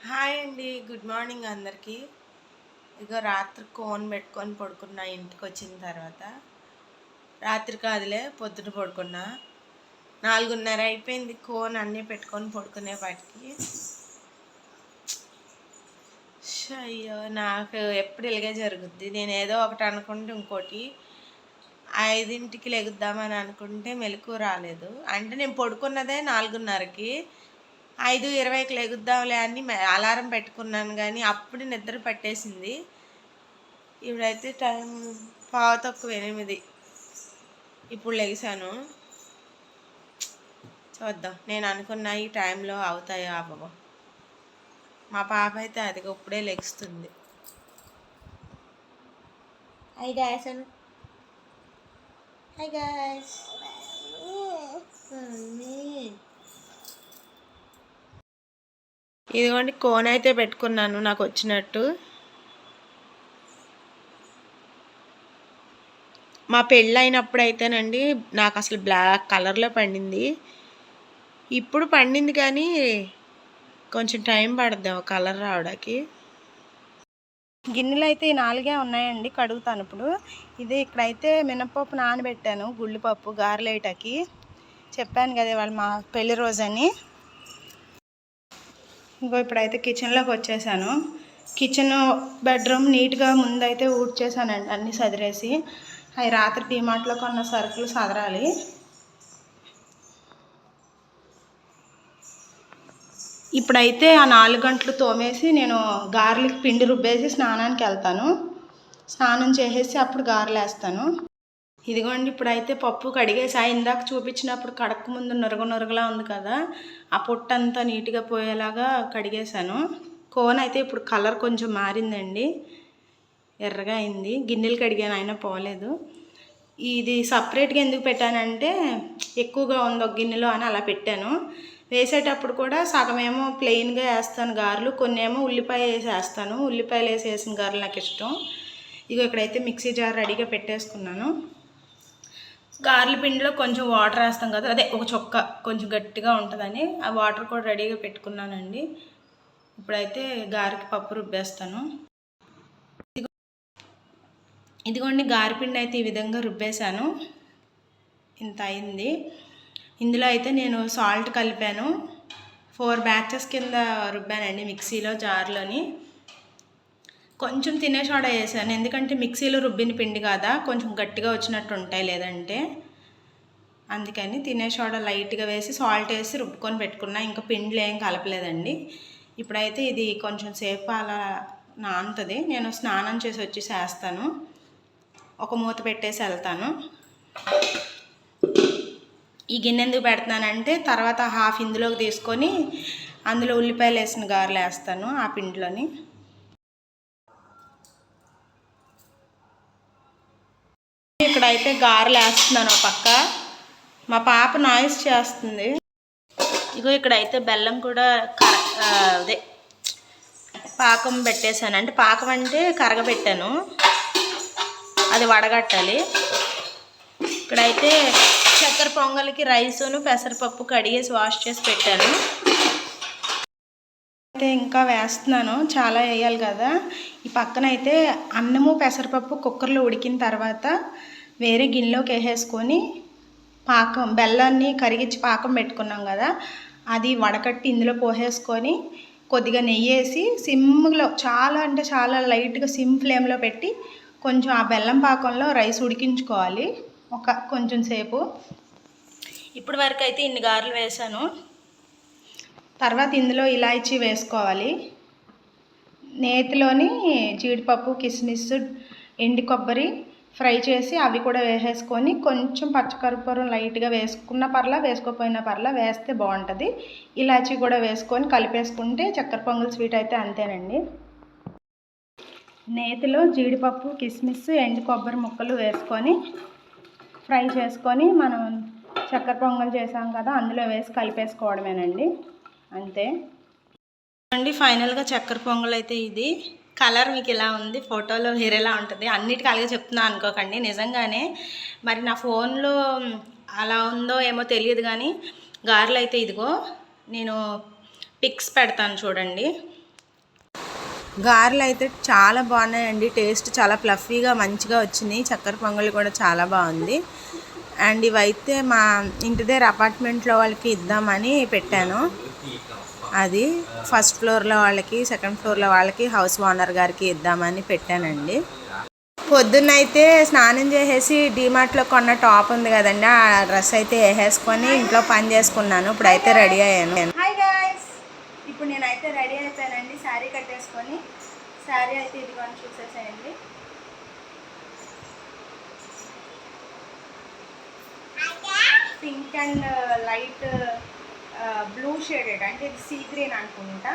Hi అండి good morning అందరికీ. ఇక రాత్రి కోన్ పెట్టుకొని పడుకున్నా ఇంటికి వచ్చిన తర్వాత. రాత్రి కాదులే పొద్దున పడుకున్నా. నాలుగున్నర అయిపోయింది కోన్ అన్నీ పెట్టుకొని పడుకునేపాటికి అయ్యో నాకు ఎప్పుడు ఇలాగే జరుగుద్ది. నేను ఏదో ఒకటి అనుకుంటే ఇంకోటి. ఐదింటికి లెగుద్దామని అనుకుంటే మెలకు రాలేదు. అంటే నేను పడుకున్నదే నాలుగున్నరకి. ఐదు ఇరవైకి లెగుద్దాంలే అని అలారం పెట్టుకున్నాను కానీ అప్పుడు నిద్ర పట్టేసింది. ఇప్పుడైతే టైం పావు తక్కువ ఎనిమిది. ఇప్పుడు లెగిసాను చూద్దాం. నేను అనుకున్న ఈ టైంలో అవుతాయో అవ్వవో మా పాప అయితే అది ఇప్పుడే లెగుస్తుంది. Hi guys Anu hi guys ఇదిగోండి కోన్ అయితే పెట్టుకున్నాను నాకు వచ్చినట్టు. మా పెళ్ళైనప్పుడు అయితేనండి నాకు అసలు బ్లాక్ కలర్లో పండింది. ఇప్పుడు పండింది కానీ కొంచెం టైం పడుద్ది కలర్ రావడానికి. గిన్నెలు అయితే ఈ నాలుగే ఉన్నాయండి కడుగుతాను ఇప్పుడు. ఇది ఇక్కడైతే మినపప్పు నానబెట్టాను గుళ్ళుపప్పు గారెలేటకి చెప్పాను కదా ఇవాళ మా పెళ్ళి రోజని. ఇంకో ఇప్పుడైతే కిచెన్లోకి వచ్చేసాను. కిచెన్ బెడ్రూమ్ నీట్గా ముందైతే ఊడ్చేసానండి అన్నీ సదిరేసి. అవి రాత్రి డిమార్ట్లో కొన్న సరుకులు సదరాలి. ఇప్పుడైతే ఆ నాలుగు గంటలు తోమేసి నేను గార్లిక్ పిండి రుబ్బేసి స్నానానికి వెళ్తాను. స్నానం చేసేసి అప్పుడు గారెలు వేస్తాను ఇదిగోండి ఇప్పుడైతే పప్పు కడిగేసా ఇందాక చూపించినప్పుడు కడక ముందు నురగ నురగలా ఉంది కదా ఆ పొట్టంతా నీట్గా పోయేలాగా కడిగేశాను. కోన్ అయితే ఇప్పుడు కలర్ కొంచెం మారిందండి ఎర్రగా అయింది. గిన్నెలు కడిగాను అయినా పోలేదు. ఇది సపరేట్గా ఎందుకు పెట్టానంటే ఎక్కువగా ఉంది ఒక గిన్నెలో అని అలా పెట్టాను. వేసేటప్పుడు కూడా సగమేమో ప్లెయిన్గా వేస్తాను గారెలు కొన్ని ఏమో ఉల్లిపాయ వేసి వేస్తాను ఉల్లిపాయలు వేసి వేసిన గారెలు నాకు ఇష్టం. ఇక ఇక్కడైతే మిక్సీ జార్ రెడీగా పెట్టేసుకున్నాను. గార్ల పిండిలో కొంచెం వాటర్ వేస్తాం కదా అదే ఒక చొక్క కొంచెం గట్టిగా ఉంటుందని ఆ వాటర్ కూడా రెడీగా పెట్టుకున్నానండి. ఇప్పుడైతే గారెకి పప్పు రుబ్బేస్తాను. ఇదిగో- ఇదిగోండి గారెపిండి అయితే ఈ విధంగా రుబ్బేశాను. ఇంత అయింది. ఇందులో అయితే నేను సాల్ట్ కలిపాను. ఫోర్ బ్యాచెస్ కింద రుబ్బానండి మిక్సీలో జార్లోని. కొంచెం తినే సోడా వేసాను ఎందుకంటే మిక్సీలో రుబ్బిన పిండి కదా కొంచెం గట్టిగా వచ్చినట్టు ఉంటాయి లేదంటే. అందుకని తినే సోడా లైట్గా వేసి సాల్ట్ వేసి రుబ్బుకొని పెట్టుకున్నా. ఇంకా పిండిలు ఏం కలపలేదండి. ఇప్పుడైతే ఇది కొంచెం సేపు అలా నానుతుంది. నేను స్నానం చేసి వచ్చి చేస్తాను. ఒక మూత పెట్టేసి వెళ్తాను. ఈ గిన్నె ఎందుకు పెడుతున్నానంటే తర్వాత హాఫ్ ఇందులోకి తీసుకొని అందులో ఉల్లిపాయలు వేసిన గారెలు వేస్తాను ఆ పిండిలోని. అయితే గారెలు వేస్తున్నాను పక్క. మా పాప నాయిస్ చేస్తుంది. ఇగో ఇక్కడైతే బెల్లం కూడా కర అదే పాకం పెట్టేశాను. అంటే పాకం అంటే కరగబెట్టాను. అది వడగట్టాలి. ఇక్కడైతే చక్కెర పొంగల్కి రైసును పెసరపప్పు కడిగేసి వాష్ చేసి పెట్టాను. అయితే ఇంకా వేస్తున్నాను. చాలా వేయాలి కదా. ఈ పక్కన అయితే అన్నము పెసరపప్పు కుక్కర్లో ఉడికిన తర్వాత వేరే గిన్నెలోకి వేసేసుకొని పాకం బెల్లాన్ని కరిగించి పాకం పెట్టుకున్నాం కదా అది వడకట్టి ఇందులో పోసేసుకొని కొద్దిగా నెయ్యి వేసి సిమ్లో చాలా అంటే చాలా లైట్గా సిమ్ ఫ్లేమ్లో పెట్టి కొంచెం ఆ బెల్లం పాకంలో రైస్ ఉడికించుకోవాలి ఒక కొంచెం సేపు. ఇప్పటి వరకు అయితే ఇన్ని గారెలు వేసాను. తర్వాత ఇందులో ఇలాచీ వేసుకోవాలి. నేతిలోని జీడిపప్పు కిస్మిస్ ఎండి కొబ్బరి ఫ్రై చేసి అవి కూడా వేసేసుకొని కొంచెం పచ్చకర్పూరం లైట్గా వేసుకున్న పర్లా వేసుకోకపోయినా పర్లా వేస్తే బాగుంటుంది. ఇలాచీ కూడా వేసుకొని కలిపేసుకుంటే చక్కెర పొంగల్ స్వీట్ అయితే అంతేనండి. నేతిలో జీడిపప్పు కిస్మిస్ ఎండు కొబ్బరి ముక్కలు వేసుకొని ఫ్రై చేసుకొని మనం చక్కెర పొంగల్ చేసాం కదా అందులో వేసి కలిపేసుకోవడమేనండి. అంతే. అండి ఫైనల్గా చక్కెర పొంగల్ అయితే ఇది. కలర్ మీకు ఇలా ఉంది? ఫోటోలో వేరేలా ఉంటుంది. అన్నిటికీ అలాగే చెప్తున్నా అనుకోకండి. నిజంగానే మరి నా ఫోన్లో అలా ఉందో ఏమో తెలియదు కానీ గారెలు అయితే ఇదిగో నేను పిక్స్ పెడతాను చూడండి. గారెలు అయితే చాలా బాగున్నాయండి. టేస్ట్ చాలా ప్లఫీగా మంచిగా వచ్చినాయి. చక్కెర పొంగల్ కూడా చాలా బాగుంది. అండ్ ఇవైతే మా ఇంటి దగ్గర అపార్ట్మెంట్లో వాళ్ళకి ఇద్దామని పెట్టాను. అది ఫస్ట్ ఫ్లోర్లో వాళ్ళకి సెకండ్ ఫ్లోర్లో వాళ్ళకి హౌస్ ఓనర్ గారికి ఇద్దామని పెట్టానండి. పొద్దున్నైతే స్నానం చేసేసి డీమార్ట్లో కొన్న టాప్ ఉంది కదండి ఆ డ్రెస్ అయితే వేసేసుకొని ఇంట్లో పని చేసుకున్నాను. ఇప్పుడు అయితే రెడీ అయ్యాను. హాయ్ గాయస్ ఇప్పుడు నేనైతే రెడీ అయిపోయానండి శారీ కట్టేసుకొని. శారీ అయితే ఇదిగోని చూసేసేయండి. Pink and light blue shaded అంటే ఇది సీ గ్రీన్ అనుకుంటా.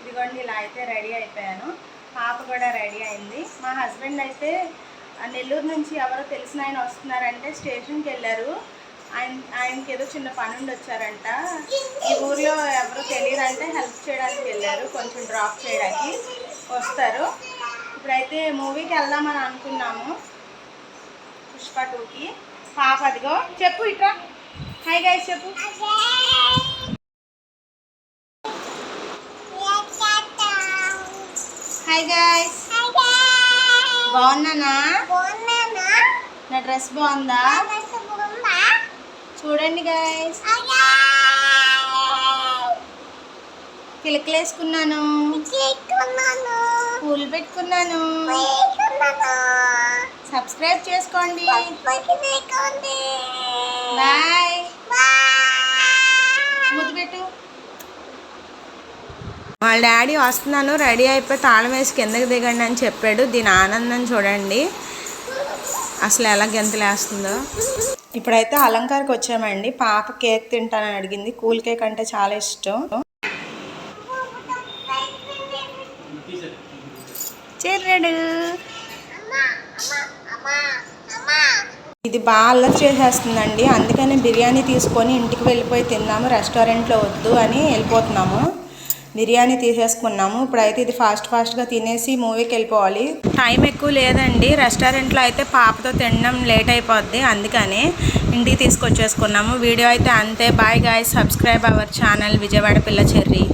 ఇదిగోండి ఇలా అయితే రెడీ అయిపోయాను. పాప కూడా రెడీ అయింది. మా హస్బెండ్ అయితే నెల్లూరు నుంచి ఎవరో తెలిసిన ఆయన వస్తున్నారంటే స్టేషన్కి వెళ్ళారు. ఆయన ఆయనకి ఏదో చిన్న పని ఉండి వచ్చారంట ఈ ఊర్లో ఎవరో తెలియదంటే హెల్ప్ చేయడానికి వెళ్ళారు కొంచెం డ్రాప్ చేయడానికి. వస్తారు. ఇప్పుడైతే మూవీకి వెళ్దామని అనుకున్నాము. పుష్ప టూకి. పాప అదిగో చెప్పు ఇట్రా. హాయ్ గైస్ చెప్పు. హాయ్ గైస్ బాగున్నానా? నా డ్రెస్ బాగుందా? చూడండి గైస్ కిలకలు వేసుకున్నాను పూలు పెట్టుకున్నాను. సబ్స్క్రైబ్ చేసుకోండి. బాయ్. ముద్దు పెట్టు. వాళ్ళ డాడీ వస్తున్నాను రెడీ అయిపోయి తాళం వేసి కిందకి దిగండి అని చెప్పాడు. దీని ఆనందం చూడండి. అసలు ఎలా గెంతలేస్తుందో ఇప్పుడైతే అలంకారికి వచ్చామండి. పాప కేక్ తింటానని అడిగింది. కూల్ కేక్ అంటే చాలా ఇష్టం. చెర్రెడు ఇది బాగా అల్లరి చేసేస్తుందండి. అందుకని బిర్యానీ తీసుకొని ఇంటికి వెళ్ళిపోయి తిన్నాము. రెస్టారెంట్లో వద్దు అని వెళ్ళిపోతున్నాము. బిర్యానీ తీసేసుకున్నాము. ఇప్పుడైతే ఇది ఫాస్ట్ ఫాస్ట్గా తినేసి మూవీకి వెళ్ళిపోవాలి. టైం ఎక్కువ లేదండి. రెస్టారెంట్లో అయితే పాపతో తినడం లేట్ అయిపోద్ది. అందుకని ఇంటికి తీసుకొచ్చేసుకున్నాము. వీడియో అయితే అంతే. Bye guy subscribe our channel Vijayawada పిల్ల చెర్రీ